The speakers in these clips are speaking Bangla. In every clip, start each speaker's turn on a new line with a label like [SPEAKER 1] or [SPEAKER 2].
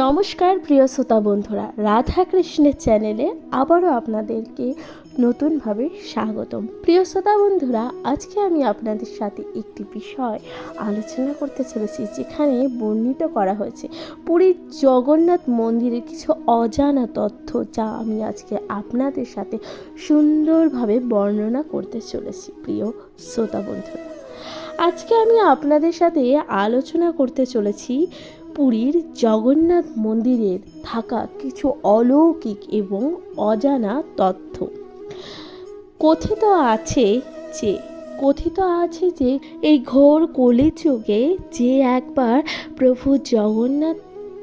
[SPEAKER 1] নমস্কার প্রিয় শ্রোতা বন্ধুরা, রাধা কৃষ্ণের চ্যানেলে আবারও আপনাদেরকে নতুনভাবে স্বাগতম। প্রিয় শ্রোতা বন্ধুরা, আজকে আমি আপনাদের সাথে একটি বিষয় আলোচনা করতে চলেছি, যেখানে বর্ণিত করা হয়েছে। পুরীর জগন্নাথ মন্দিরের কিছু অজানা তথ্য যা আমি আজকে আপনাদের সাথে সুন্দরভাবে বর্ণনা করতে চলেছি, প্রিয় শ্রোতা বন্ধুরা। আজকে আমি আপনাদের সাথে আলোচনা করতে চলেছি পুরীর জগন্নাথ মন্দিরের থাকা কিছু অলৌকিক এবং অজানা তথ্য। কথিত আছে যে, কথিত আছে যে, এই ঘোর কলিযুগে যে একবার প্রভু জগন্নাথ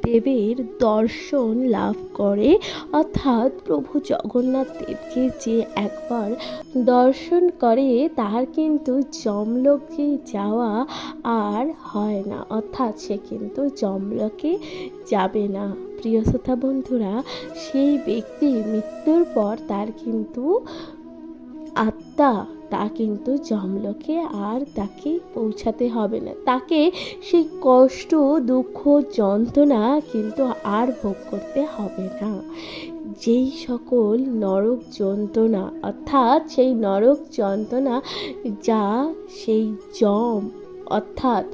[SPEAKER 1] দেবের দর্শন লাভ করে। অর্থাৎ প্রভু জগন্নাথ দেবকে যে একবার দর্শন করে, তার কিন্তু জমলোকে যাওয়া আর হয় না। অর্থাৎ সে কিন্তু জমলোকে যাবে না। প্রিয় শ্রোতা বন্ধুরা, সেই ব্যক্তির মৃত্যুর পর তার কিন্তু আত্মা তা কিন্তু জমলকে আর তাকে পৌঁছাতে হবে না। তাকে সেই কষ্ট, দুঃখ, যন্ত্রণা কিন্তু আর ভোগ করতে হবে না। যেই সকল নরক যন্ত্রণা, অর্থাৎ সেই নরক যন্ত্রণা যা সেই জম অর্থাৎ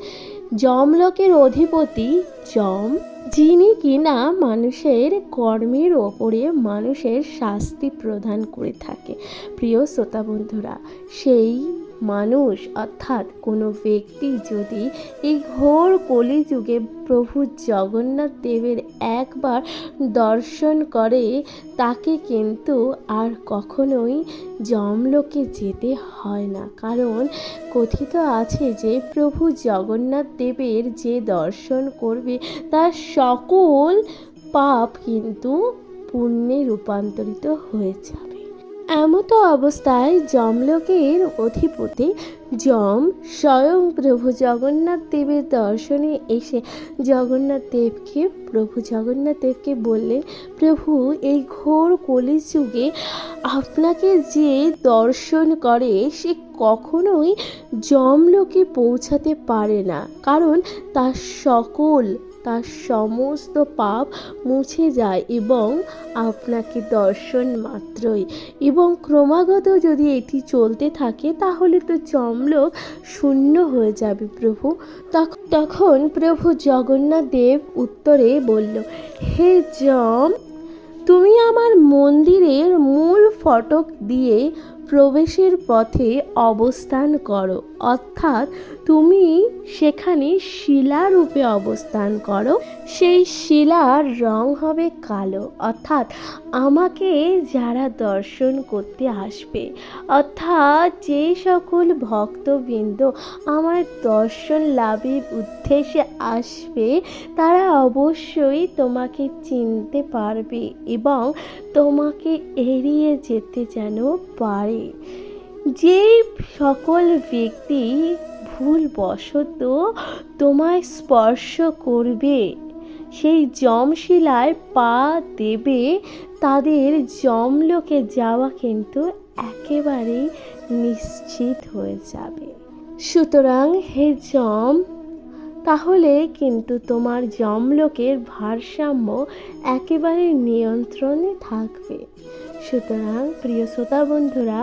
[SPEAKER 1] জমলোকের অধিপতি যম, যিনি কিনা মানুষের কর্মের ওপরে মানুষের শাস্তি প্রদান করে থাকে। প্রিয় শ্রোতা বন্ধুরা, সেই মানুষ, অর্থাৎ কোনো ব্যক্তি যদি এই ঘোর কলিযুগে প্রভু জগন্নাথ দেবের একবার দর্শন করে, তাকে কিন্তু আর কখনোই জমলোকে যেতে হয় না। কারণ কথিত আছে যে, প্রভু জগন্নাথ দেবের যে দর্শন করবে, তার সকল পাপ কিন্তু পুণ্যে রূপান্তরিত হয়ে যাবে এমতো অবস্থায় যমলোকের অধিপতি যম স্বয়ং প্রভু জগন্নাথ দেবের দর্শনে এসে জগন্নাথ দেবকে, প্রভু জগন্নাথ দেবকে বললেন প্রভু, এই ঘোর কলিযুগে আপনাকে যে দর্শন করে, সে কখনোই যমলোকে পৌঁছাতে পারে না। কারণ তার সকল তার সমস্ত পাপ মুছে যায় এবং আপনাকে দর্শন মাত্রই। এবং ক্রমাগত যদি এটি চলতে থাকে, তাহলে তো জমলোক শূন্য হয়ে যাবে প্রভু। তখ- তখন প্রভু জগন্নাথ দেব উত্তরে বলল, হে জম তুমি আমার মন্দিরের মূল ফটক দিয়ে প্রবেশের পথে অবস্থান করো। অর্থাৎ তুমি সেখানে শিলারূপে অবস্থান করো। সেই শিলার রং হবে কালো। অর্থাৎ আমাকে যারা দর্শন করতে আসবে, অর্থাৎ যে সকল ভক্তবৃন্দ আমার দর্শন লাভের উদ্দেশ্যে আসবে, তারা অবশ্যই তোমাকে চিনতে পারবে এবং তোমাকে এড়িয়ে যেতে যেন পারে। যে সকল ব্যক্তি ভুলবশত তোমায় স্পর্শ করবে, সেই জমশিলায় পা দেবে, তাদের জমলোকে যাওয়া কিন্তু একেবারেই নিশ্চিত হয়ে যাবে। সুতরাং হে জম তাহলে কিন্তু তোমার জমলোকের ভারসাম্য একেবারে নিয়ন্ত্রণে থাকবে। সুতরাং প্রিয় শ্রোতা বন্ধুরা,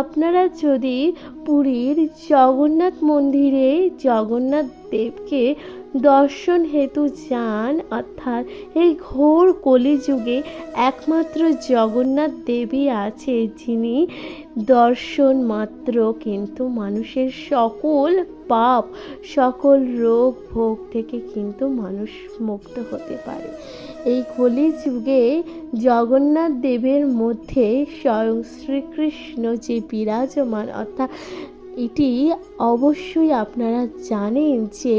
[SPEAKER 1] আপনারা যদি পুরীর জগন্নাথ মন্দিরে জগন্নাথ দেবকে দর্শন হেতু যান, অর্থাৎ এই ঘোর কলিযুগে একমাত্র জগন্নাথ দেবী আছে, যিনি দর্শন মাত্র, কিন্তু মানুষের সকল পাপ, সকল রোগ, ভোগ থেকে কিন্তু মানুষ মুক্ত হতে পারে। এই কলিযুগে জগন্নাথ দেবের মধ্যে স্বয়ং শ্রীকৃষ্ণ যে বিরাজমান, অর্থাৎ এটি অবশ্যই আপনারা জানেন যে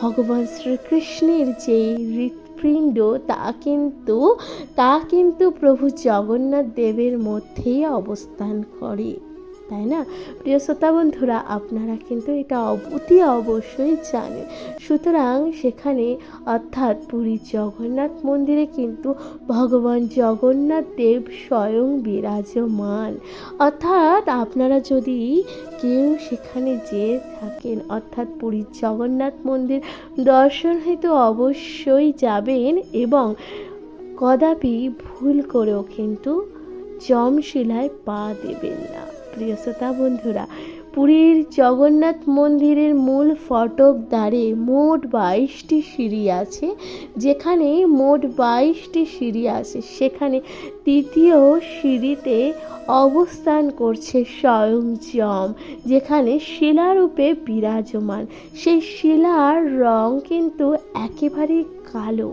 [SPEAKER 1] ভগবান শ্রীকৃষ্ণের যে হৃৎপিণ্ড, তা কিন্তু তা কিন্তু প্রভু জগন্নাথ দেবের মধ্যেই অবস্থান করে। তাই না? প্রিয় শ্রোতা বন্ধুরা, আপনারা কিন্তু এটা অতি অবশ্যই জানেন। সুতরাং সেখানে অর্থাৎ পুরী জগন্নাথ মন্দিরে কিন্তু ভগবান জগন্নাথ দেব স্বয়ং বিরাজমান। অর্থাৎ আপনারা যদি কেউ সেখানে যেয়ে থাকেন, অর্থাৎ পুরীর জগন্নাথ মন্দির দর্শন হেতু অবশ্যই যাবেন এবং কদাপি ভুল করেও কিন্তু জমশিলায় পা দেবেন না। প্রিয় শ্রোতা বন্ধুরা, পুরীর জগন্নাথ মন্দিরের মূল ফটক দ্বারে মোট বাইশটি সিঁড়ি আছে, যেখানে মোট বাইশটি সিঁড়ি আছে। সেখানে তৃতীয় সিঁড়িতে অবস্থান করছে স্বয়ং যম যেখানে শিলারূপে বিরাজমান। সেই শিলার রং কিন্তু একেবারেই কালো।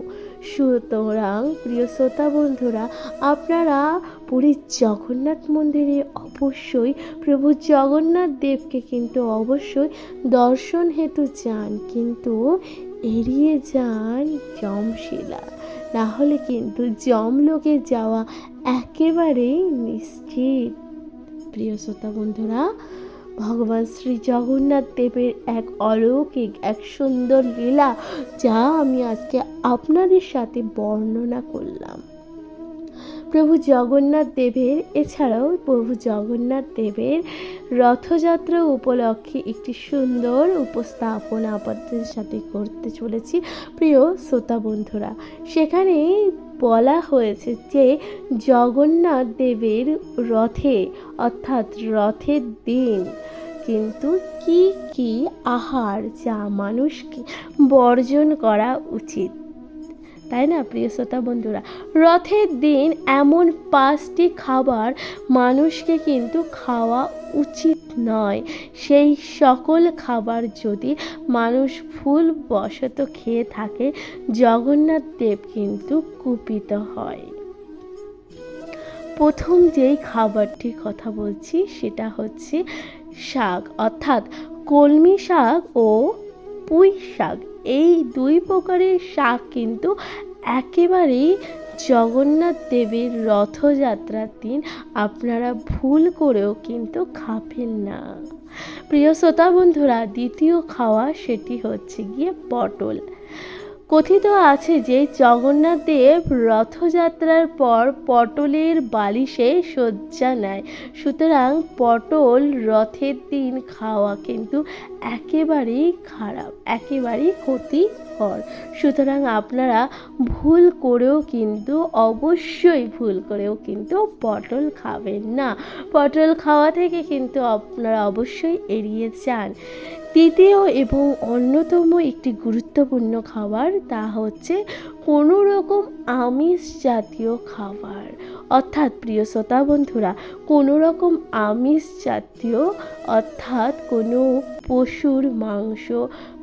[SPEAKER 1] সুতরাং প্রিয় শ্রোতা বন্ধুরা, আপনারা পুরীর জগন্নাথ মন্দিরে অবশ্যই প্রভু জগন্নাথ দেবকে কিন্তু অবশ্যই দর্শন হেতু যান, কিন্তু এড়িয়ে যান যমশিলা। না হলে কিন্তু যমলোকে যাওয়া একেবারেই নিশ্চিত। প্রিয় শ্রোতা বন্ধুরা ভগবান শ্রী জগন্নাথ দেবের এক অলৌকিক, এক সুন্দর লীলা যা আমি আজকে আপনাদের সাথে বর্ণনা করলাম। প্রভু জগন্নাথ দেবের, এছাড়াও প্রভু জগন্নাথ দেবের রথযাত্রা উপলক্ষে একটি সুন্দর উপস্থাপনা আপনাদের সাথে করতে চলেছি। প্রিয় শ্রোতা বন্ধুরা, সেখানে বলা হয়েছে যে জগন্নাথ দেবের রথে, অর্থাৎ রথের দিন, কিন্তু কি কি আহার যা মানুষকে বর্জন করা উচিত? তাই না, প্রিয় শ্রোতা বন্ধুরা? রথের দিন এমন পাঁচটি খাবার মানুষকে কিন্তু খাওয়া উচিত নয়। সেই সকল খাবার যদি মানুষ ভুল বশত খেয়ে থাকে, জগন্নাথ দেব কিন্তু কুপিত হয়। প্রথম যেই খাবারটির কথা বলছি, সেটা হচ্ছে শাক। অর্থাৎ কলমি শাক ও পুঁই শাক। এই দুই প্রকারের শাক কিন্তু একেবারেই জগন্নাথ দেবের রথযাত্রার দিন আপনারা ভুল করেও কিন্তু খাবেন না। প্রিয় শ্রোতা বন্ধুরা, দ্বিতীয় খাওয়া সেটি হচ্ছে গিয়ে পটল। কথিত আছে যে জগন্নাথ দেব রথযাত্রার পর পটলের বালিশে শয্যা নেয়। সুতরাং পটল রথের দিন খাওয়া কিন্তু একেবারেই খারাপ, একেবারেই ক্ষতিকর। সুতরাং আপনারা ভুল করেও কিন্তু, অবশ্যই ভুল করেও কিন্তু পটল খাবেন না। পটল খাওয়া থেকে কিন্তু আপনারা অবশ্যই এড়িয়ে যান। তৃতীয় এবং অন্যতম একটি গুরুত্বপূর্ণ খাবার তা হচ্ছে কোনো রকম আমিষ জাতীয় খাবার। অর্থাৎ প্রিয় শ্রোতা বন্ধুরা কোনো রকম আমিষ জাতীয়, অর্থাৎ কোনো পশুর মাংস,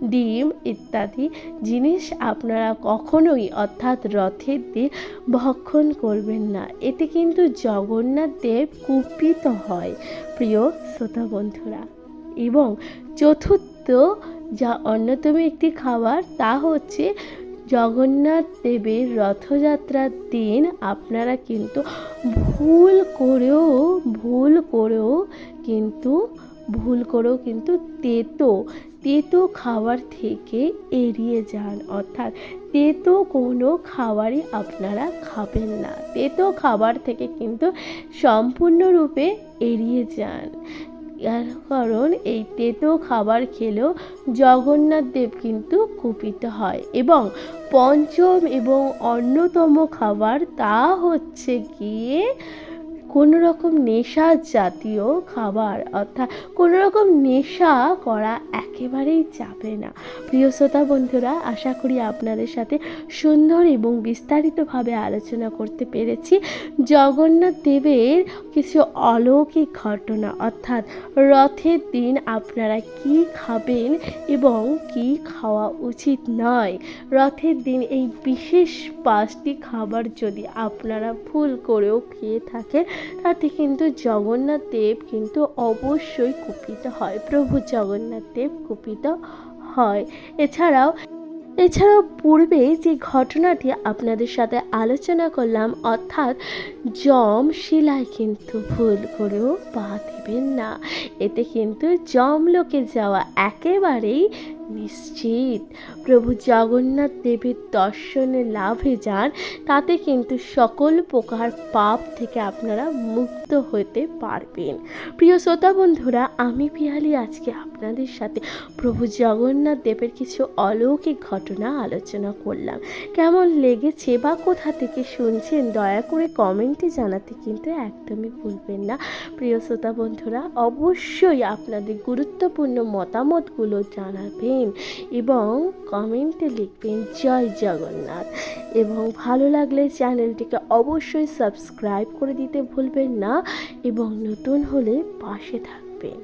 [SPEAKER 1] ডিম ইত্যাদি জিনিস আপনারা কখনোই, অর্থাৎ রথের দিন ভক্ষণ করবেন না। এতে কিন্তু জগন্নাথ দেব কুপিত হয়। প্রিয় শ্রোতা বন্ধুরা এবং চতুর্থ যা অন্যতম একটি খাবার, তা হচ্ছে জগন্নাথ দেবের রথযাত্রার দিন। আপনারা কিন্তু ভুল করেও ভুল করেও কিন্তু, ভুল করেও কিন্তু তেতো তেতো খাবার থেকে এড়িয়ে যান। অর্থাৎ তেতো কোনো খাবারই আপনারা খাবেন না। তেতো খাবার থেকে কিন্তু সম্পূর্ণরূপে এড়িয়ে যান। কারণ এই তেতো খাবার খেলেও জগন্নাথ দেব কিন্তু কুপিত হয়। এবং পঞ্চম এবং অন্যতম খাবার তা হচ্ছে গিয়ে কোনো রকম নেশা জাতীয় খাবার অর্থাৎ কোনো রকম নেশা করা একেবারেই যাবে না। প্রিয় শ্রোতা বন্ধুরা, আশা করি আপনাদের সাথে সুন্দর এবং বিস্তারিতভাবে আলোচনা করতে পেরেছি। জগন্নাথ দেবের কিছু অলৌকিক ঘটনা, অর্থাৎ রথের দিন আপনারা কি খাবেন এবং কি খাওয়া উচিত নয়? রথের দিন এই বিশেষ পাঁচটি খাবার যদি আপনারা ভুল করেও খেয়ে থাকেন তাতে কিন্তু জগন্নাথ দেব কিন্তু অবশ্যই কুপিত হয়। প্রভু জগন্নাথ দেব কুপিত হয়। এছাড়াও এছাড়াও পূর্বে যে ঘটনাটি আপনাদের সাথে আলোচনা করলাম, অর্থাৎ জম শিলায় কিন্তু ভুল করেও পা দেবে না। এতে কিন্তু জমলোকে যাওয়া একেবারেই নিশ্চিত। প্রভু জগন্নাথ দেবের দর্শনে লাভে যান, তাতে কিন্তু সকল প্রকার পাপ থেকে আপনারা মুক্ত হতে পারবেন। প্রিয় শ্রোতা বন্ধুরা, আমি পিয়ালি আজকে আপনাদের সাথে প্রভু জগন্নাথ দেবের কিছু অলৌকিক ঘটনা আলোচনা করলাম। কেমন লেগেছে বা কোথা থেকে শুনছেন, দয়া করে কমেন্টে জানাতে কিন্তু একদমই ভুলবেন না। প্রিয় শ্রোতা বন্ধুরা, অবশ্যই আপনাদের গুরুত্বপূর্ণ মতামতগুলো জানাবেন এবং কমেন্টে লিখবেন, জয় জগন্নাথ। এবং ভালো লাগলে চ্যানেলটিকে অবশ্যই সাবস্ক্রাইব করে দিতে ভুলবেন না এবং নতুন হলে পাশে থাকবেন।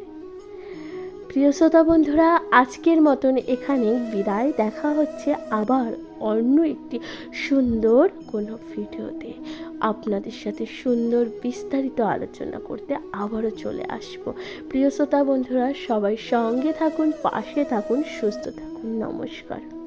[SPEAKER 1] প্রিয় শ্রোতা বন্ধুরা, আজকের মতন এখানে বিদায়। দেখা হচ্ছে আবার অন্য একটি সুন্দর কোনো ভিডিওতে। আপনাদের সাথে সুন্দর বিস্তারিত আলোচনা করতে আবারও চলে আসব। প্রিয় শ্রোতা বন্ধুরা, সবাই সঙ্গে থাকুন, পাশে থাকুন, সুস্থ থাকুন। নমস্কার।